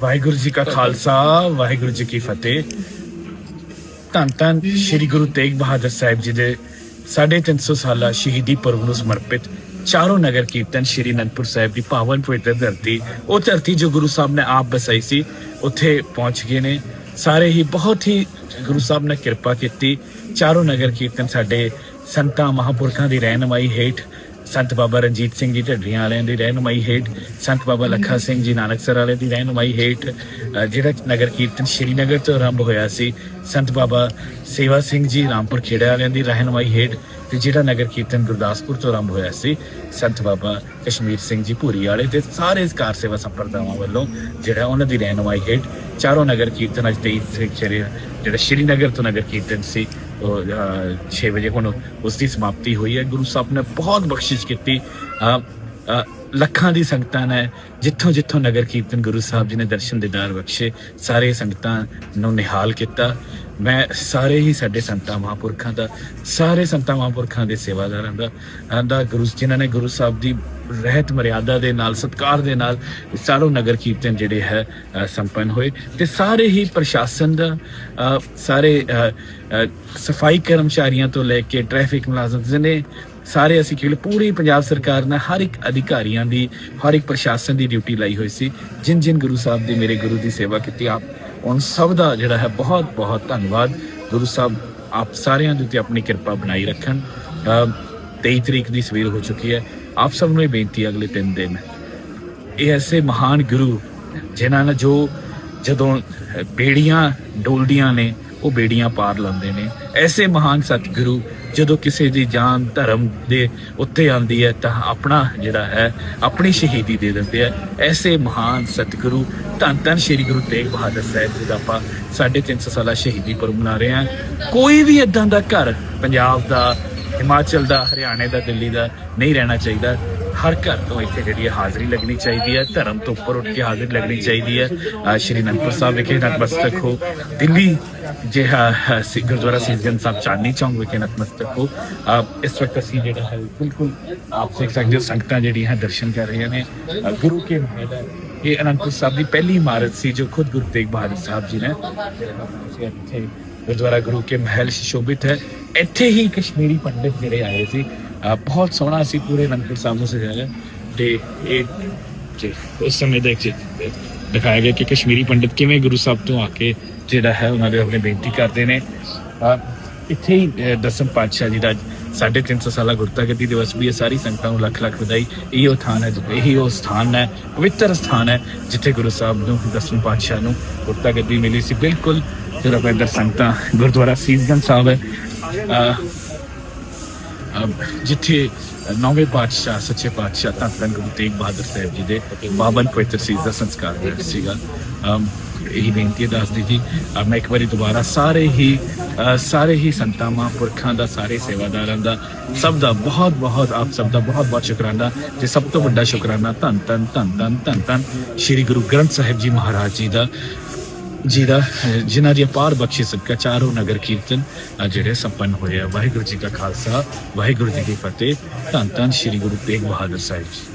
ਵਾਹਿਗੁਰੂ ਜੀ ਕਾ ਖਾਲਸਾ, ਵਾਹਿਗੁਰੂ ਜੀ ਕੀ ਫਤਿਹ। ਧੰਨ ਧੰਨ ਸ੍ਰੀ ਗੁਰੂ ਤੇਗ ਬਹਾਦਰ ਸਾਹਿਬ ਜੀ ਦੇ 350 ਸਾਲਾ ਸ਼ਹੀਦੀ ਪੁਰਬ ਨੂੰ ਸਮਰਪਿਤ ਚਾਰੋਂ ਨਗਰ ਕੀਰਤਨ ਸ੍ਰੀ ਅਨੰਦਪੁਰ ਸਾਹਿਬ ਦੀ ਪਾਵਨ ਪਵਿੱਤਰ ਧਰਤੀ, ਉਹ ਧਰਤੀ ਜੋ ਗੁਰੂ ਸਾਹਿਬ ਨੇ ਆਪ ਬਸਾਈ ਸੀ, ਉੱਥੇ ਪਹੁੰਚ ਗਏ ਨੇ। ਸਾਰੇ ਹੀ ਬਹੁਤ ਹੀ ਗੁਰੂ ਸਾਹਿਬ ਨੇ ਕਿਰਪਾ ਕੀਤੀ। ਚਾਰੋਂ ਨਗਰ ਕੀਰਤਨ ਸਾਡੇ ਸੰਤਾਂ ਮਹਾਪੁਰਖਾਂ ਦੀ ਰਹਿਨਮਾਈ ਹੇਠ ਸੰਤ ਬਾਬਾ ਰਣਜੀਤ ਸਿੰਘ ਜੀ ਢੱਡਰੀਆਂ ਵਾਲਿਆਂ ਦੀ ਰਹਿਨੁਮਾਈ ਹੇਠ, ਸੰਤ ਬਾਬਾ ਲੱਖਾ ਸਿੰਘ ਜੀ ਨਾਨਕਸਰ ਵਾਲੇ ਦੀ ਰਹਿਨੁਮਾਈ ਹੇਠ ਜਿਹੜਾ ਨਗਰ ਕੀਰਤਨ ਸ਼੍ਰੀਨਗਰ ਤੋਂ ਆਰੰਭ ਹੋਇਆ ਸੀ ਸੰਤ ਬਾਬਾ ਸੇਵਾ ਸਿੰਘ ਜੀ ਰਾਮਪੁਰ ਖੇੜਾ ਵਾਲਿਆਂ ਦੀ ਰਹਿਨਮਾਈ ਹੇਠ ਤੇ ਜਿਹੜਾ ਨਗਰ ਕੀਰਤਨ ਗੁਰਦਾਸਪੁਰ ਤੋਂ ਆਰੰਭ ਹੋਇਆ ਸੀ, ਸੰਤ ਬਾਬਾ ਕਸ਼ਮੀਰ ਸਿੰਘ ਜੀ ਭੂਰੀ ਵਾਲੇ ਤੇ ਸਾਰੇ ਕਾਰ ਸੇਵਾ ਸੰਪਰਦਾਵਾਂ ਵੱਲੋਂ ਜਿਹੜਾ ਉਹਨਾਂ ਦੀ ਰਹਿਨਮਾਈ ਹੇਠ ਚਾਰੋਂ ਨਗਰ ਕੀਰਤਨ ਅੱਜ 23 ਤਰੀਕ ਸ਼੍ਰੀ ਜਿਹੜਾ ਸ਼੍ਰੀਨਗਰ ਤੋਂ ਨਗਰ ਕੀਰਤਨ ਸੀ, ਉਹ 6 ਵਜੇ ਹੁਣ ਉਸ ਦੀ ਸਮਾਪਤੀ ਹੋਈ ਹੈ। ਗੁਰੂ ਸਾਹਿਬ ਨੇ ਬਹੁਤ ਬਖਸ਼ਿਸ਼ ਕੀਤੀ। ਲੱਖਾਂ ਦੀ ਸੰਗਤਾਂ ਨੇ ਜਿੱਥੋਂ ਜਿੱਥੋਂ ਨਗਰ ਕੀਰਤਨ ਗੁਰੂ ਸਾਹਿਬ ਜੀ ਨੇ ਦਰਸ਼ਨ ਦੀਦਾਰ ਬਖਸ਼ੇ ਸਾਰੇ ਸੰਗਤਾਂ ਨੂੰ ਨਿਹਾਲ ਕੀਤਾ। ਮੈਂ ਸਾਰੇ ਹੀ ਸਾਡੇ ਸੰਤਾਂ ਮਹਾਂਪੁਰਖਾਂ ਦਾ ਸਾਰੇ ਸੰਤਾਂ ਮਹਾਂਪੁਰਖਾਂ ਦੇ ਸੇਵਾਦਾਰਾਂ ਦਾ ਅ, ਦਾ ਗੁਰੂ ਜਿਨ੍ਹਾਂ ਨੇ ਗੁਰੂ ਸਾਹਿਬ ਦੀ ਰਹਿਤ ਮਰਿਆਦਾ ਦੇ ਨਾਲ ਸਤਕਾਰ ਦੇ ਨਾਲ ਚਾਰੋਂ ਨਗਰ ਕੀਰਤਨ ਜਿਹੜੇ ਹੈ ਸੰਪੰਨ ਹੋਏ ਤੇ ਸਾਰੇ ਹੀ ਪ੍ਰਸ਼ਾਸਨ ਦਾ ਸਾਰੇ ਸਫ਼ਾਈ ਕਰਮਚਾਰੀਆਂ ਤੋਂ ਲੈ ਕੇ ਟ੍ਰੈਫਿਕ ਮੁਲਾਜ਼ਮ ਜਿਹਨੇ ਸਾਰੇ ਅਸੀਂ ਕਿ ਪੂਰੀ ਪੰਜਾਬ ਸਰਕਾਰ ਨੇ ਹਰ ਇੱਕ ਅਧਿਕਾਰੀਆਂ ਦੀ ਹਰ ਇੱਕ ਪ੍ਰਸ਼ਾਸਨ ਦੀ ਡਿਊਟੀ ਲਾਈ ਹੋਈ ਸੀ। ਜਿਨ ਜਿਨ ਗੁਰੂ ਸਾਹਿਬ ਦੀ ਮੇਰੇ ਗੁਰੂ ਦੀ ਸੇਵਾ ਕੀਤੀ ਆਪ ਉਹਨਾਂ ਸਭ ਦਾ ਜਿਹੜਾ ਹੈ ਬਹੁਤ ਬਹੁਤ ਧੰਨਵਾਦ। ਗੁਰੂ ਸਾਹਿਬ ਆਪ ਸਾਰਿਆਂ ਦੇ ਉੱਤੇ ਆਪਣੀ ਕਿਰਪਾ ਬਣਾਈ ਰੱਖਣ। ਅ, 23 ਤਰੀਕ ਦੀ ਸਵੇਰ ਹੋ ਚੁੱਕੀ ਹੈ। ਆਪ ਸਭ ਨੂੰ ਇਹ ਬੇਨਤੀ ਅਗਲੇ 3 ਦਿਨ। ਇਹ ਐਸੇ ਮਹਾਨ ਗੁਰੂ ਜਿਨ੍ਹਾਂ ਨੇ ਜੋ ਜਦੋਂ ਬੇੜੀਆਂ ਡੋਲਦੀਆਂ ਨੇ ਉਹ ਬੇੜੀਆਂ ਪਾਰ ਲਾਉਂਦੇ ਨੇ। ਐਸੇ ਮਹਾਨ ਸਤਿਗੁਰੂ ਜਦੋਂ ਕਿਸੇ ਦੀ ਜਾਨ ਧਰਮ ਦੇ ਉੱਤੇ ਆਂਦੀ ਹੈ ਤਾਂ ਆਪਣਾ ਜਿਹੜਾ ਹੈ, ਆਪਣੀ ਸ਼ਹੀਦੀ ਦੇ ਦਿੰਦੇ ਆ। ਐਸੇ ਮਹਾਨ ਸਤਿਗੁਰੂ ਧੰਨ ਧੰਨ ਸ੍ਰੀ ਗੁਰੂ ਤੇਗ ਬਹਾਦਰ ਸਾਹਿਬ ਜੀ ਦਾ ਆਪਾਂ 350 ਸਾਲਾ ਸ਼ਹੀਦੀ ਪੁਰਬ ਮਨਾ ਰਹੇ ਹਾਂ। ਕੋਈ ਵੀ ਇਦਾਂ ਦਾ ਘਰ ਪੰਜਾਬ ਦਾ, ਹਿਮਾਚਲ ਦਾ, ਹਰਿਆਣੇ ਦਾ, ਦਿੱਲੀ ਦਾ ਨਹੀਂ ਰਹਿਣਾ ਚਾਹੀਦਾ। ਹਰ ਘਰ ਤੋਂ ਇੱਥੇ ਜਿਹੜੀ ਹੈ ਹਾਜ਼ਰੀ ਲੱਗਣੀ ਚਾਹੀਦੀ ਹੈ, ਧਰਮ ਤੋਂ ਉੱਪਰ ਉੱਠ ਕੇ ਹਾਜ਼ਰੀ ਲੱਗਣੀ ਚਾਹੀਦੀ ਹੈ। ਸ਼੍ਰੀ ਅਨੰਦਪੁਰ ਸਾਹਿਬ ਵਿਖੇ ਨਤਮਸਤਕ ਹੋ। ਦਿੱਲੀ ਜਿਹਾ ਗੁਰਦੁਆਰਾ ਸੀਸਗੰਜ ਸਾਹਿਬ ਚਾਂਦਨੀ ਚੌਂਕ ਵਿਖੇ ਨਤਮਸਤਕ ਹੋ। ਇਸ ਵਕਤ ਅਸੀਂ ਜਿਹੜਾ ਹੈ, ਬਿਲਕੁਲ ਆਪ ਦੇਖ ਸਕਦੇ ਹੋ, ਸੰਗਤਾਂ ਜਿਹੜੀਆਂ ਹੈ ਦਰਸ਼ਨ ਕਰ ਰਹੀਆਂ ਨੇ। ਗੁਰੂ ਕੇ ਮਹਿਲ ਹੈ। ਇਹ ਅਨੰਦਪੁਰ ਸਾਹਿਬ ਦੀ ਪਹਿਲੀ ਇਮਾਰਤ ਸੀ, ਜੋ ਖੁਦ ਗੁਰੂ ਤੇਗ ਬਹਾਦਰ ਸਾਹਿਬ ਜੀ ਨੇ ਗੁਰਦੁਆਰਾ ਗੁਰੂ ਕੇ ਮਹਿਲ ਸ਼ੋਭਿਤ ਹੈ। ਇੱਥੇ ਹੀ ਕਸ਼ਮੀਰੀ ਪੰਡਿਤ ਜਿਹੜੇ ਆਏ ਸੀ ਬਹੁਤ ਸੋਹਣਾ ਸੀ ਪੂਰੇ ਅਨੰਦਪੁਰ ਸਾਹਿਬ ਨੂੰ ਸਜਾਇਆ ਤੇ ਇਹ ਜੀ, ਉਸ ਸਮੇਂ ਦੇਖ ਜੀ, ਦਿਖਾਇਆ ਗਿਆ ਕਿ ਕਸ਼ਮੀਰੀ ਪੰਡਿਤ ਕਿਵੇਂ ਗੁਰੂ ਸਾਹਿਬ ਤੋਂ ਆ ਕੇ ਜਿਹੜਾ ਹੈ ਉਹਨਾਂ ਦੇ ਆਪਣੇ ਬੇਨਤੀ ਕਰਦੇ ਨੇ। ਇੱਥੇ ਹੀ ਦਸਮ ਪਾਤਸ਼ਾਹ ਜੀ ਦਾ 350 ਸਾਲਾ ਗੁਰਤਾ ਗੱਦੀ ਦਿਵਸ ਵੀ ਹੈ ਸਾਰੀ ਸੰਗਤਾਂ ਨੂੰ ਲੱਖ ਲੱਖ ਵਧਾਈ। ਇਹ ਉਹ ਥਾਨ ਹੈ ਜਿੱਥੇ ਇਹੀ ਉਹ ਸਥਾਨ ਹੈ, ਪਵਿੱਤਰ ਸਥਾਨ ਹੈ, ਜਿੱਥੇ ਗੁਰੂ ਸਾਹਿਬ ਨੂੰ, ਦਸਮ ਪਾਤਸ਼ਾਹ ਨੂੰ ਗੁਰਤਾਗੱਦੀ ਮਿਲੀ ਸੀ। ਬਿਲਕੁਲ ਜਿਹੜਾ ਪੈਦਰ ਸੰਗਤਾਂ ਗੁਰਦੁਆਰਾ ਸੀਸਗੰਜ ਸਾਹਿਬ ਹੈ। ਜਿੱਥੇ ਨੌਵੇਂ ਪਾਤਸ਼ਾਹ, ਸੱਚੇ ਪਾਤਸ਼ਾਹ ਧੰਨ ਧੰਨ ਗੁਰੂ ਤੇਗ ਬਹਾਦਰ ਸਾਹਿਬ ਜੀ ਦੇ ਬਾਬਨ ਪਵਿੱਤਰ ਸੀਸ ਦਾ ਸੰਸਕਾਰ ਹੋਇਆ ਸੀਗਾ। ਇਹੀ ਬੇਨਤੀ ਹੈ ਦੱਸਦੀ ਜੀ ਮੈਂ ਇੱਕ ਵਾਰੀ ਦੁਬਾਰਾ ਸਾਰੇ ਹੀ ਸਾਰੇ ਹੀ ਸੰਤਾਂ ਮਹਾਂਪੁਰਖਾਂ ਦਾ, ਸਾਰੇ ਸੇਵਾਦਾਰਾਂ ਦਾ, ਸਭ ਦਾ ਬਹੁਤ ਬਹੁਤ, ਆਪ ਸਭ ਦਾ ਬਹੁਤ ਬਹੁਤ ਸ਼ੁਕਰਾਨਾ। ਤੇ ਸਭ ਤੋਂ ਵੱਡਾ ਸ਼ੁਕਰਾਨਾ ਧੰਨ ਧੰਨ ਧੰਨ ਧੰਨ ਧੰਨ ਧੰਨ ਸ੍ਰੀ ਗੁਰੂ ਗ੍ਰੰਥ ਸਾਹਿਬ ਜੀ ਮਹਾਰਾਜ ਜੀ ਦਾ। ਜੀ ਦਾ ਜਿਨ੍ਹਾਂ ਦੀ ਅਪਾਰ ਬਖਸ਼ਿਸ਼ ਸਦਕਾ ਚਾਰੋਂ ਨਗਰ ਕੀਰਤਨ ਜਿਹੜੇ ਸੰਪੰਨ ਹੋਏ ਆ। ਵਾਹਿਗੁਰੂ ਜੀ ਕਾ ਖਾਲਸਾ, ਵਾਹਿਗੁਰੂ ਜੀ ਕੀ ਫਤਿਹ। ਧੰਨ ਧੰਨ ਸ੍ਰੀ ਗੁਰੂ ਤੇਗ ਬਹਾਦਰ ਸਾਹਿਬ ਜੀ।